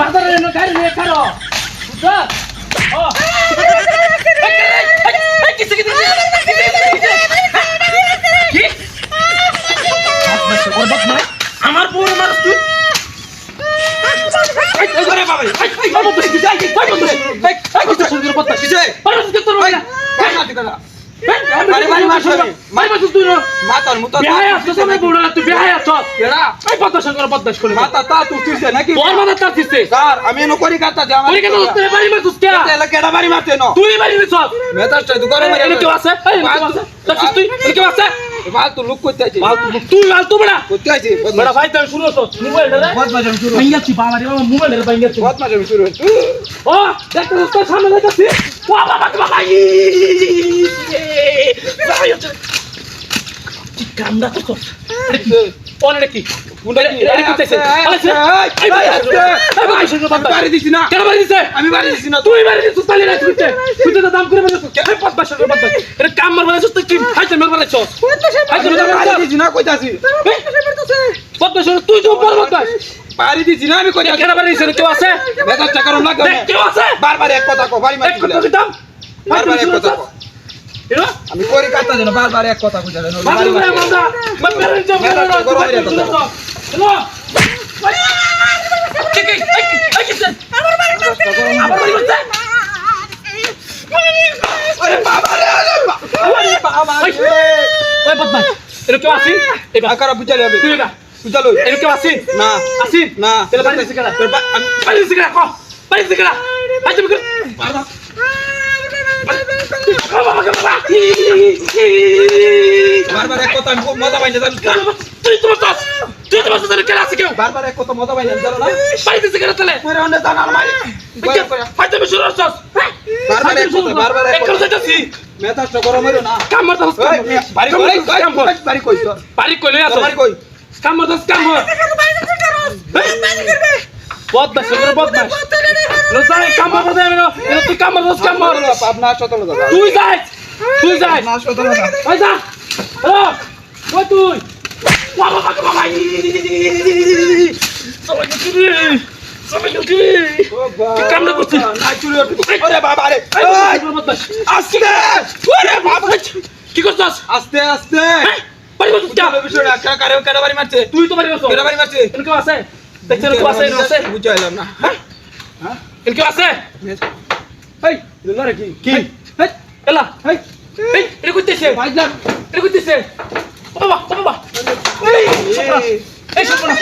বাজারে এনে গাড়ি নিয়ে কারও বুঝছ ও এই, এই, এই, এই, কিসে, কিসে, কিসে, কিসে, কিসে, কিসে? কি? বাড়ি, বাড়ি মারছো আমি। বাড়ি মারছিস তুই? মাতার মতো বেহায়া আছিস, আমার বউরা না, তুই বেহায়া আছিস। এই বদমাইশের করে বদমাইশ করলি। মাতা তা তুলতিছে নাকি তোর মাথা তার দিচ্ছে। স্যার আমি এনো করি কাটা যে আমার তুই কেন তোর বাড়ি মারছিস কে? তেলা কেডা বাড়ি মারতে ন তুই বাড়ি দিছিস। মেতাসটা তো করে এনে কেউ আছে? এই, কেউ আছে? তুই? এনে কেউ আছে? লুক করতে তুই বেড়া। করতে বেড়া ভাই, তুই তো। বদমাশ শুরু বাবা রে, বাবা। বদমাশ শুরু ও, দেখতেছিস সামনে দেখতেছি? ও, বাবা, বাবা, দিছি দিছে? দিছি তুই তো করে মার কি মার মার? দিছি না তুই তো বাড়ি দিছি না আমি কই কেন বাড়ি দিছিস? কেউ আছে? না কেউ আছে? বারবার এক কথা কো বাড়ি এক কথা দিতাম। বারবার এক কথা কো? আমি করি কাটা যেন বারবার এক কথা কইতা যেন হয়ে? না। না। বাবা। বারবার এক কথা আমি খুব মজা জানিস না? তুই তোমার চাস। তুই তোমার চাস, কেডা আছে কেউ? বারবার এক কথা মজা পাইনি জানো না বাড়ি দিছে কেডা তাহলে? পরে অন্য জানার মাই এই কে? হয়তো আমি শুরু করছস। বারবার এক কথা, বারবার এক কথা। যাইতাছি। মেজাজটা গরম হইল না কাম মারতাস, কাম ওই, মার। বাড়ি কই কাম মার। বাড়ি কই বাড়ি কইলে তোর আসো। বাড়ি কই কাম মারতাস, কাম মার। বদমাশ, এগুলো বদমাশ। এগুলো কাম মারতে দেবে না। তুই কাম মার। দাদা তুই তুই যাই। ওই যা। ওই তুই। বাবা, বাবা, বাবা। সবাই সবাই। কি কামড়া করছে? চুরি ওরে বাবা রে এই, ওই এগুলো বদমাশ। আস্তে ওরে বাবা কি করছস? আস্তে আস্তে হ্যাঁ? বাড়ি করছিস কেন? বিষয়টা কারা কারে বাড়ি মারছে তুই তো বাড়ি করছ। কেরা বাড়ি মারছে কেউ আছে? দেখছেন কেউ আছে, এর আছে? বুঝাইলাম না এর কেউ আছে? এই দুলা রে কি কি এই, এলা, এই এই, এটা করতেছে? এটা করতেছে? ও বাবা, ও বাবা। এই। এই, সর্বনাশ।